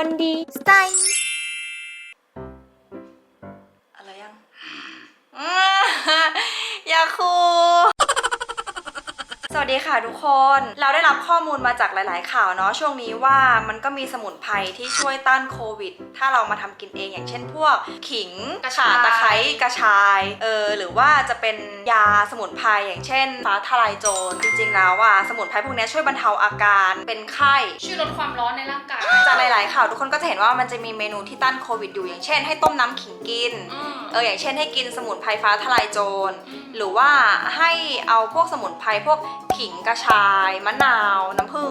คนดีสไตล์อะไรยัง ยาคู สวัสดีค่ะทุกคน เราได้รับข้อมูลมาจากหลาย ๆ ข่าวเนาะช่วงนี้ว่ามันก็มีสมุนไพรที่ช่วยต้านโควิด ถ้าเรามาทำกินเองอย่างเช่นพวกขิงกระชายข่าตะไคร้กระชายเออหรือว่าจะเป็นยาสมุนไพรอย่างเช่นฟ้าทลายโจรจริง ๆ แล้วอะสมุนไพรพวกนี้ช่วยบรรเทาอาการเป็นไข้ช่วยลดความร้อนในร่างกายจากหลาย ๆ ข่าวทุกคนก็จะเห็นว่ามันจะมีเมนูที่ต้านโควิดอยู่อย่างเช่น ให้ต้มน้ำขิงกิน อืมเอออย่างเช่นให้กินสมุนไพรฟ้าทลายโจร หรือว่าให้เอาพวกสมุนไพรพวกขิงกระชายมะนาว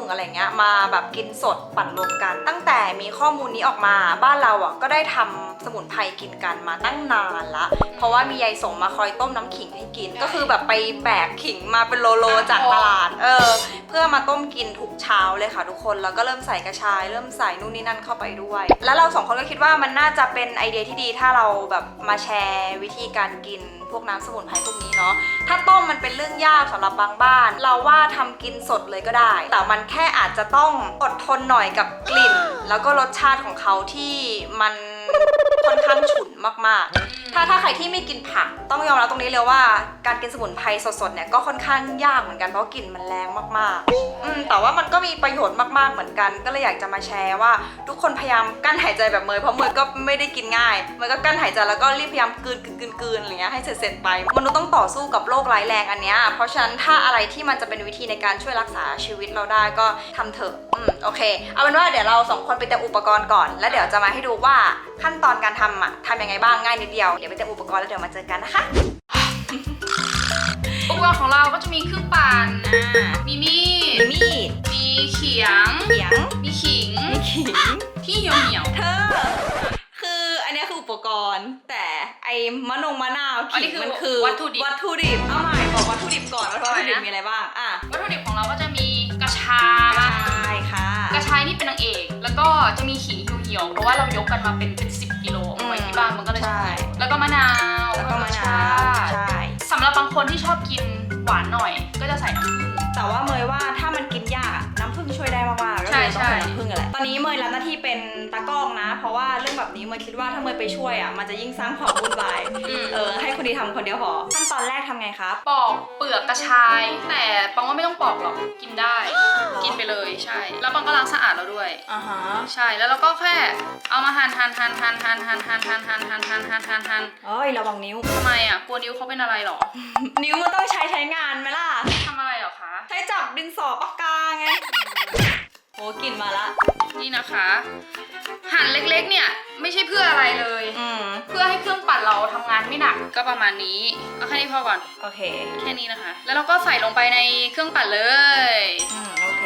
งอะไรเงี้ยมาแบบกินสดปั่นรวมกัน ตั้งแต่มีข้อมูลนี้ออกมาบ้านเราอะก็ได้ทำสมุนไพรกินกันมาตั้งนานละ เพราะว่ามียายสงมาคอยต้มน้ำขิงให้กิน ก็คือแบบไปแบกขิงมาเป็นโลโลจากตลาด เออ เพื่อมาต้มกินทุกเช้าเลยค่ะทุกคน แล้วก็เริ่มใส่กระชาย เริ่มใส่นู่นนี่นั่นเข้าไปด้วย แล้วเราสองคนก็คิดว่ามันน่าจะเป็นไอเดียที่ดีถ้าเราแบบมาแชร์วิธีการกินพวกน้ำสมุนไพรพวกนี้เนาะ ถ้าต้มมันเป็นเรื่องยากสำหรับบางบ้าน เราว่าทำกินสดเลยก็ได้ แต่มันแค่อาจจะต้องอดทนหน่อยกับกลิ่น แล้วก็รสชาติของเขาที่มันค่อนข้างฉุนมากๆ ถ้าถ้าใครที่ไม่กินผักต้องยอมรับตรงนี้เลยว่า การกินสมุนไพรสดๆเนี่ยก็ค่อนข้างยากเหมือนกันเพราะกลิ่นมันแรงมากๆอืมแต่ว่ามันก็มีประโยชน์มากๆเหมือนกัน ก็เลยอยากจะมาแชร์ว่า ทุกคนพยายามกั้นหายใจแบบเมยเพราะเมยก็ไม่ได้กินง่ายเมยก็กั้นหายใจแล้วก็รีบพยายามกลืนกลืนกลืนอะไรเงี้ยให้เสร็จๆไปมนุษย์ต้องต่อสู้กับโรคร้ายแรงอันเนี้ยเพราะฉะนั้นถ้าอะไรที่มันจะเป็นวิธีในการช่วยรักษาชีวิตเราได้ก็ทำเถอะอืมโอเค เอาเป็นว่าเดี๋ยวเราสองคนไปเตรียมอุปกรณ์ก่อน แล้วเดี๋ยวจะมาให้ดูว่าขั้นตอนการทำอะทำยังไงบ้างง่ายนิดเดียวดี๋ยวไปเตรียมอุปกรณ์แล้วเดี๋ยวมาเจอกันนะคะ อุปกรณ์ของเราก็จะมีเครื่องปั่นมีมีดมีดมีเขียง เขียงมีขิง มีขิง ที่เหนียวเหนียวเธอ คืออันเนี้ยคืออุปกรณ์ แต่ไอ้มะนงมะนาวอันขินี้งคือมันคือวัตถุดิบ วัตถุดิบเอาใหม่บอกวัตถุดิบก่อนว่าวัตถุดิบอะไรนะมีอะไรบ้างอะวัตถุดิบของเราก็จะมีกระชากระยชายค่ะ กระชายนี่เป็นนางเอก แล้วก็จะมีขิงเหี่ยวๆเพราะว่าเรายกกันมาเป็นเป็นสิบกิโลเอาไว้ที่บ้านมันก็เลยใช่ แล้วก็มะนาวแล้วก็มะนาว ใช่ สำหรับบางคนที่ชอบกินหวานหน่อย ก็จะใส่น้ำผึ้ง แต่ว่าเมย แหละ ตอนนี้เมยรับหน้าที่เป็นตากล้องนะ เพราะว่าเรื่องแบบนี้เมยคิดว่าถ้าเมยไปช่วยอะมันจะยิ่งสร้างความวุ่นวายอืมเออให้คนนี้ทำคนเดียวพอขั้นตอนแรกทำไงครับปอกเปลือกกระชาย แต่ปังว่าไม่ต้องปอกหรอกกินได้ กินไปเลยใช่ แล้วปังก็ล้างสะอาดแล้วด้วยอ่าฮะใช่แล้วเราก็แค่เอามาหั่นหั่นหั่นหั่นหั่นหั่นหั่นหั่นหั่นหั่นหั่นหั่นหั่นหั่นเอ้ยระวังนิ้วทำไมอะกลัวนิ้วเขาเป็นอะไรหรอ นิ้วมันต้องใช้ใช้งานไหมล่ะทำอะไรหรอคะ ใช้จับดินสอปากกาไง โหกลิ่นมาละ นี่นะคะ หั่นเล็กๆ เนี่ยไม่ใช่เพื่ออะไรเลย อืม เพื่อให้เครื่องปั่นเราทำงานไม่หนักก็ประมาณนี้เอาแค่นี้พอก่อน โอเค แค่นี้นะคะ แล้วเราก็ใส่ลงไปในเครื่องปั่นเลย อืม โอเค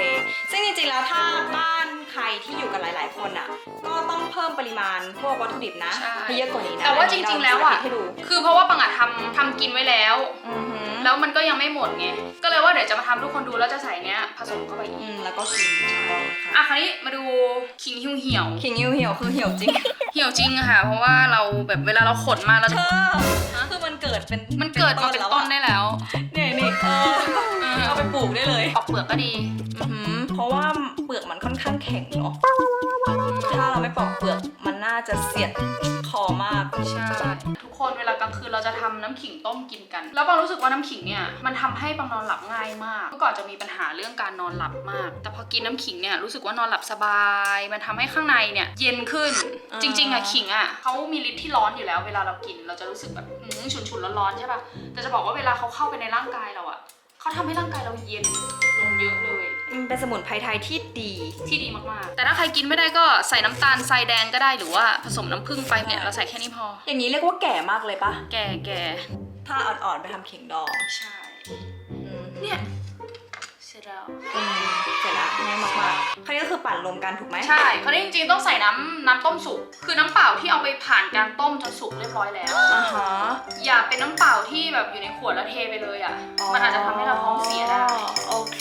ซึ่งจริงๆ แล้วถ้าบ้านใครที่อยู่กันหลาย ๆ คนอะ ก็ต้องเพิ่มปริมาณพวกวัตถุดิบนะใช่ ให้เยอะกว่านี้นะแต่ว่าจริงๆ แล้วอะเาสาธิตให้ดูคือเพราะว่าปังอะทำทำกินไว้แล้ว อือหือ แล้วมันก็ยังไม่หมดไง ก็เลยว่าเดี๋ยวจะมาทำทุกคนดูแล้วจะใส่เนี้ยผสมเข้าไปอีอืกมแล้วก็กินถูกต้องค่ะอะคราวนี้มาดูขิงหิวเหี่ยวขิงเหี่ยวเหี่ยวคือเหี่ยวจริง เหี่ยวจริงอะค่ะ เพราะว่าเราแบบเวลาเราขนมาเราเธจะอคือมันเกิดเป็นมันเกิดมาเป็นต้นได้แล้ว เนี่ยนี่เออเอาไปปลูกได้เลยปอกเปลือกก็ดี อือหือเพ ราะว่าเปลือกมันค่อนข้างแข็งเนาะถ้าเราไม่ปอกเปลือกมันน่าจะเสียดคอมากใช่ทุกคนเวลากลางคืนเราจะทำน้ำขิงต้มกินกัน แล้วปังรู้สึกว่าน้ำขิงเนี่ยมันทำให้ปังนอนหลับง่ายมากเมื่อก่อนจะมีปัญหาเรื่องการนอนหลับมาก แต่พอกินน้ำขิงเนี่ยรู้สึกว่านอนหลับสบาย มันทำให้ข้างในเนี่ยเย็นขึ้นอ่าจริง ๆอะขิงอะเขามีฤทธิ์ที่ร้อนอยู่แล้ว เวลาเรากินเราจะรู้สึกแบบอืมฉุนๆร้อนๆใช่ปะแต่จะบอกว่าเวลาเขาเข้าไปในร่างกายเราอะเขาทำให้ร่างกายเราเย็นลงเยอะเลย มันเป็นสมุนไพรไทยที่ดี ที่ดีมากๆ แต่ถ้าใครกินไม่ได้ก็ใส่น้ำตาลทรายแดงก็ได้หรือว่าผสมน้ำผึ้งไปเนี่ยเราใส่แค่นี้พอ อย่างนี้เรียกว่าแก่มากเลยปะแก่แก่ถ้าอ่อนๆไปทำเข่งดองใช่อืมเนี่ยเสร็จแล้ว อืมเสร็จละง่ายมากๆคราวนี้ก็คือปั่นรวมกันถูกไหมใช่คราวนี้จริงๆต้องใส่น้ำน้ำต้มสุก คือน้ำเปล่าที่เอาไปผ่านการต้มจนสุกเรียบร้อยแล้ว อ่าฮะ อย่าเป็นน้ำเปล่าที่แบบอยู่ในขวดแล้วเทไปเลยอะ มันอาจจะทำให้เราท้องเสียได้ โอเค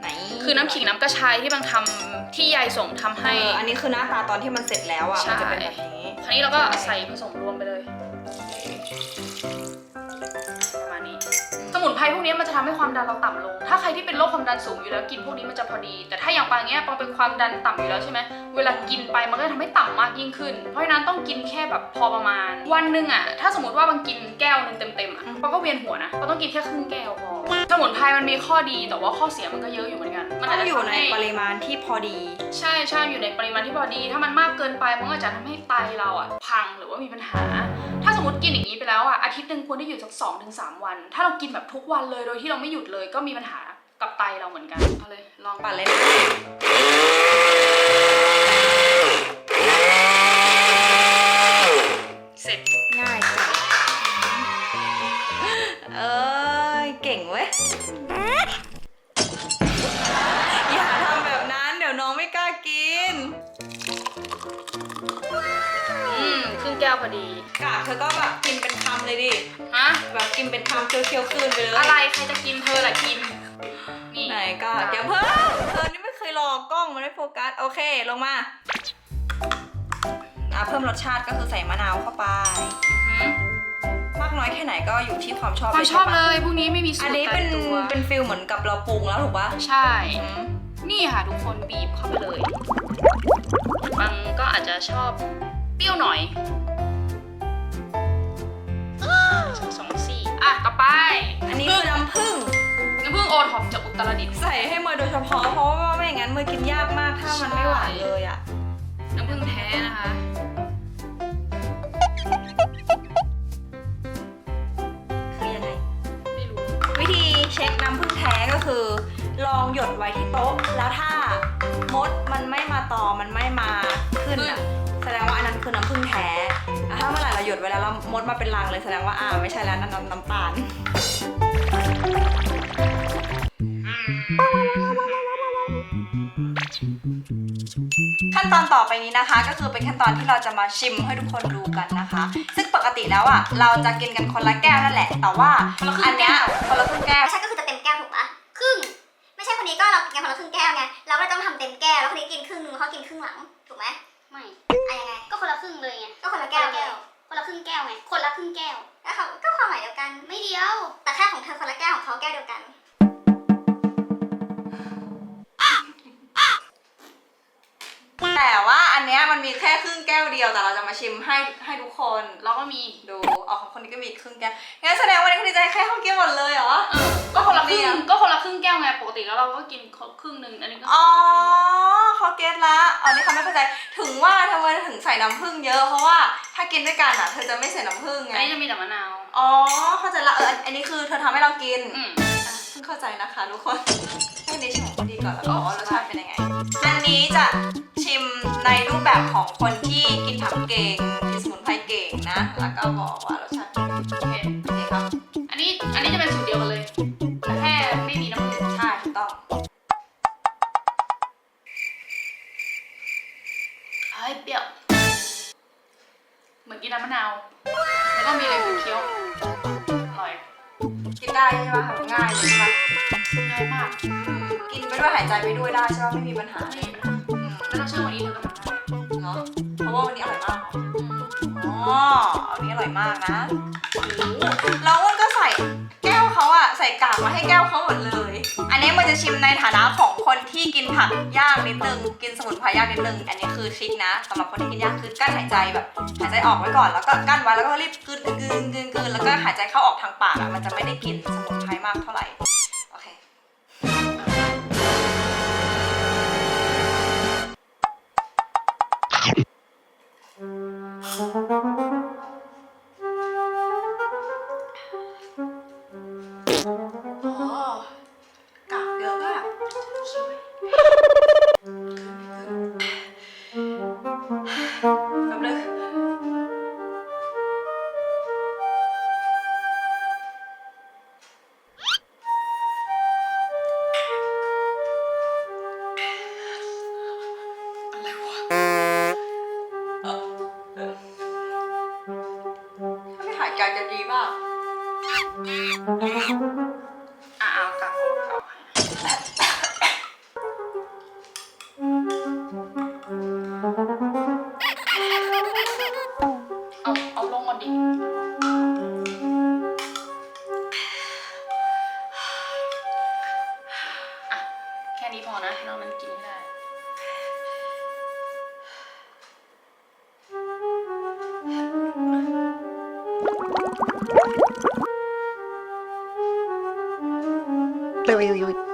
ไหน คือน้ำขิงน้ำกระชายที่บางทำที่ยายส่งทำเอให้ออันนี้คือหน้าตาตอนที่มันเสร็จแล้วอะ ใช่ มันจะเป็นแบบนี้ คราวนี้เราก็ใส่ผสมรวมไปเลย มาณนี้สมุนไพรพวกนี้มันจะทำให้ความดันเราต่ำลง ถ้าใครที่เป็นโรคความดันสูงอยู่แล้วกินพวกนี้มันจะพอดี แต่ถ้าอย่างปางเงี้ยปางเป็นความดันต่ำอยู่แล้วใช่ไหมเวลากินไปมันก็จะทำให้ต่ำมากยิ่งขึ้น เพราะฉะนั้นต้องกินแค่แบบพอประมาณ วันหนึ่งอะถ้าสมมติว่าบางกินแก้วหนึ่งเต็มๆอะปางก็เวียนหัวนะปางต้องกินแค่ครึ่งแก้วพอสมุนไพรมันมีข้อดีแต่ว่าข้อเสียมันก็เยอะอยู่เหมือนกัน มันต้อาอจงจะอยู่ทำในให้ปริมาณที่พอดี ใช่ใช่อยู่ในปริมาณที่พอดี ถ้ามันมากเกินไปมันก็อาจจะทำให้ไตเราอะพังหรือว่ามีปัญหา ถ้าสมมติกินอย่างนี้ไปแล้วอะอาทิตย์หนึ่งควรได้อยู่สักสองถึงสามวัน ถ้าเรากินแบบทุกวันเลยโดยที่เราไม่หยุดเลยก็มีปัญหากับไตเราเหมือนกันเอาเลยลองปั่นเลยนะเสร็จง่ายจังเอ้ยเก่งเว้ยอย่าทำแบบนั้นเดี๋ยวน้องไม่กล้ากิน แก้วพอดีกะเธอก็แบบกินเป็นคำเลยดิ ฮะ แบบกินเป็นคำเคี้ยวๆคืนไปเลยอะไรใครจะกินเธอแหละกิน นี่ไหนก็เดี๋ยวเพิ่มเธอนี่ไม่เคยรอกล้องมันไม่โฟกัส โอเคลงมา อะเพิ่มรสชาติก็คือใส่มะนาวเข้าไป อืมมากน้อยแค่ไหนก็อยู่ที่ความชอบความชอบใปะเลยพวกนี้ไม่มีสูอัตนรนี้ตาเป็ยนตัวเป็นฟิลเหมือนกับเราปรุงแล้วถูกปะใช่ อืมนี่ค่ะทุกคนบีบเข้าไปเลย บางก็อาจจะชอบเปรี้ยวหน่อย อะต่อไปอันนี้คือน้ำผึ้งน้ำผึ้งโอท็อปจากอุตรดิตถ์ใส่ให้เมย์โดยเฉพาะเพราะว่าไม่อย่างนั้นเมย์กินยากมากถ้ามันไม่หวานเลยอะน้ำผึ้งแท้นะคะคือยังไงไม่รู้วิธีเช็คน้ำผึ้งแท้ก็คือ ลองหยดไว้ที่โต๊ะแล้วถ้ามดมันไม่มาตอมมันไม่มาขึ้นอะแสดงว่าอันนั้นคือน้ำผึ้งแท้แต่ ถ้าเมื่อไหร่เราหยดไว้แล้วแล้วมดมาเป็นรังเลยแสดงว่าอ่าไม่ใช่แล้วนั่นน้ำน้ำตาลขั้นตอนต่อไปนี้นะคะ ก็คือเป็นขั้นตอนที่เราจะมาชิมให้ทุกคนดูกันนะคะ ซึ่งปกติแล้วอะเราจะกินกันคนละแก้วนั่นแหละ แต่ว่าคนละครึ่งอันเนี้ยแก้วคนละครึ่งแก้วใช่ก็คือจะเต็มแก้วถูกปะครึ่ง ไม่ใช่คนนี้ก็เรากินกันคนละครึ่งแก้วไงเราก็เลยต้องทำเต็มแก้วแล้วคนนี้กินครึ่งนึงเขากินครึ่งหลังถูกไหมไม่อะยังไงก็ คนละครึ่งเลยไงก็คนละแก้วเลยคนละครึ่งแก้วไง คนละครึ่งแก้วก็เขาก็ความหมายเดียวกัน ไม่เดียว แต่แค่ของเธอคนละแก้วของเขาแก้วเดียวกัน แต่ว่าอันเนี้ยมันมีแค่ครึ่งแก้วเดียวแต่เราจะมาชิมให้ให้ทุกคนเราก็มีดูเอาของคนนี้ก็มีครึ่งแก้วงั้นแสดงว่าคนนี้จะให้แค่ข้าวเกี๊ยวหมดเลยเหรอเออก็คนละครึ่เดียวงก็คนละครึ่งแก้วไงปกติแล้วเราก็กินครึ่งหนึ่งอันนี้ก็อ๋อเขาเก็ตละอ๋อนี่เขาไม่เข้าใจ ถึงว่าทำไมถึงใส่น้ำผึ้งเยอะ เพราะว่าถ้ากินด้วยกันอะ เธอจะไม่ใส่น้ำผึ้งไง อันนี้จะมีแต่มะนาว อ๋อ เข้าใจละเอออันอันนี้คือเธอทำให้เรากินอืม อะเพิ่งเข้าใจนะคะทุกคนให้นี้ชิมของคนดีก่อนแล้วบอกว่ารสชาติเป็นยังไง อันนี้จะชิมในรูปแบบของคนที่กินผักเก่งกินสมุนไพรเก่งนะ แล้วก็บอกว่ารสชาติเป็นยังไง ได้ใช่ปะคะง่ายเลยใช่ปะง่ายมากอืมกินไปด้วยหายใจไปด้วยได้ใช่ปะไม่มีปัญหาไม่เลยเห็นนะอืมไม่ต้องเชื่อวันนี้เธอก็ทำได้เนาะเพราะว่าวันนี้อร่อยมากอ๋อวันนี้อร่อยมากนะโอ้โหแล้วนก็ใส่แก้วเขาอะใส่กากมาให้แก้วเขาหมดเลย อันนี้มันจะชิมในฐานะของคนที่กินผักยากนิดนึง กินสมุนไพรยากนิดนึง อันนี้คือชิคนะสำหรับคนที่กินยากคือกั้นหายใจแบบหายใจออกไว้ก่อนแล้วก็กั้นไว้แล้วก็รีบกลืนกลืนกลืนกลืนแล้วก็หายใจเข้าออกทางปากอะมันจะไม่ได้กลินสมุนไพรมากเท่าไหร่โอเค อ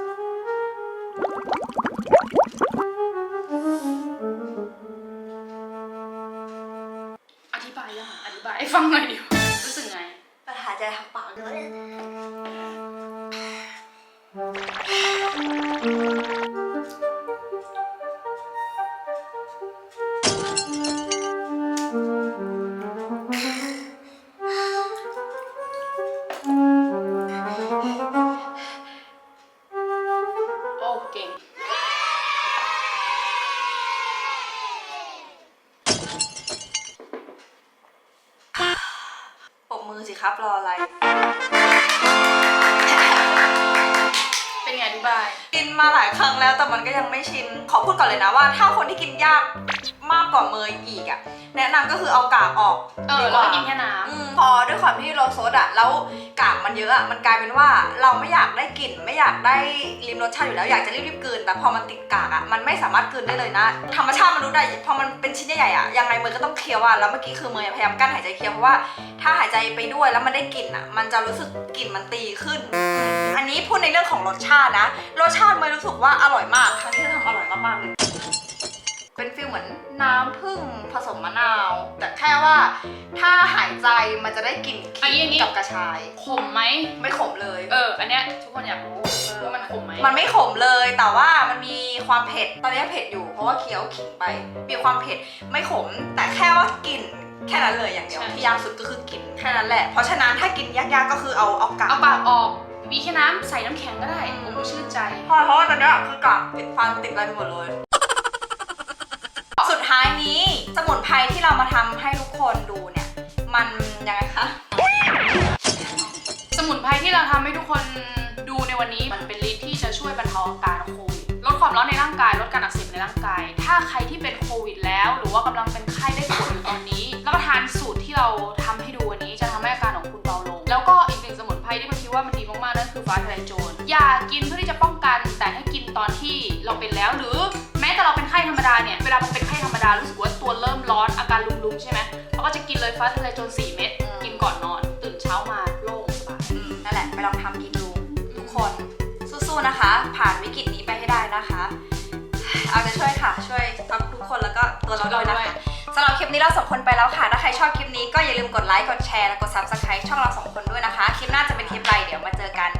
บาย กินมาหลายครั้งแล้วแต่มันก็ยังไม่ชิน ขอพูดก่อนเลยนะว่า ถ้าคนที่กินยาก มากกว่าเมยอีกอะแนะนำก็คือเอากากออกเออดีแล้วก็กินแค่น้ำ อืมพอด้วยความที่โลโซดอะแล้วกากมันเยอะอะมันกลายเป็นว่าเราไม่อยากได้กลิ่น ไม่อยากได้ริมรสชาติอยู่แล้วอยากจะรีบๆกลืนแต่พอมันติดกากอะมันไม่สามารถกลืนได้เลยนะ ธรรมชาติมนุษย์อะพอมันเป็นชิ้นใหญ่ๆอะยังไงเมยก็ต้องเคี้ยวอะแล้วเมื่อกี้คือเมยพยายามกั้นหายใจเคี้ยวเพราะว่า ถ้าหายใจไปด้วยแล้วมันได้กลิ่นอะมันจะรู้สึกกลิ่นมันตีขึ้น อันนี้พูดในเรื่องของรสชาตินะรสชาติเมยรู้สึกว่าอร่อยมากครั้งนี้เธอทำอร่อยมากๆเลยเป็นฟีลเหมือน น้ำผึ้งผสมมะนาว แต่แค่ว่าถ้าหายใจมันจะได้กลิ่นอันนี้ขิอันนี้งกับกระชาย ขมไหม ไม่ขมเลย เออ อันเนี้ยทุกคนอยากรู้ว่ามันขมไหมมันไม่ขมเลยแต่ว่ามันมีความเผ็ด ตอนนี้เผ็ดอยู่เพราะว่าเคี้ยวขิงไป มีความเผ็ดไม่ขม แต่แค่ว่ากลิ่นแค่นั้นเลยอย่างเดียวที่ยากสุดก็คือกลิ่นแค่นั้นแหละ เพราะฉะนั้นถ้ากินยากๆก็คือเอาเอากาก เอาปากออกมีแค่น้ำใส่น้ำแข็งก็ได้ผมก็ชื่นใจเพราะเพราะว่าตอนเนี้ยคือกากติดฟันติดอะไรไปหมดเลยสุดท้าย นี้สมุนไพรที่เรามาทำให้ทุกคนดูเนี่ย มันยังไงคะ สมุนไพรที่เราทำให้ทุกคนดูในวันนี้มันเป็นฤทธิ์ที่จะช่วยบรรเทาอาการโควิดลดความร้อนในร่างกายลดการอักเสบในร่างกาย ถ้าใครที่เป็นโควิดแล้ว หรือว่ากำลังเป็น เราเป็นไข้ธรรมดารู้สึกว่าตัวเริ่มร้อนอาการลุมๆใช่ไหมเราก็จะกินเลยฟ้าทะลายโจร4เม็ดอืมกินก่อนนอน ตื่นเช้ามาโล่งสบายอืมนั่นแหละไปลองทำกินดูทุกคนสู้ๆนะคะ ผ่านวิกฤตนี้ไปให้ได้นะคะ เอาใจช่วยค่ะ ช่วยทั้งทุกคนแล้วก็ตัวเราด้วยนะคะสำหรับคลิปนี้เราสองคนไปแล้วค่ะ ถ้าใครชอบคลิปนี้ก็อย่าลืมกดไลค์กดแชร์และกด subscribe ช่องเราสองคนด้วยนะคะ คลิปหน้าจะเป็นคลิปอะไรเดี๋ยวมาเจอกัน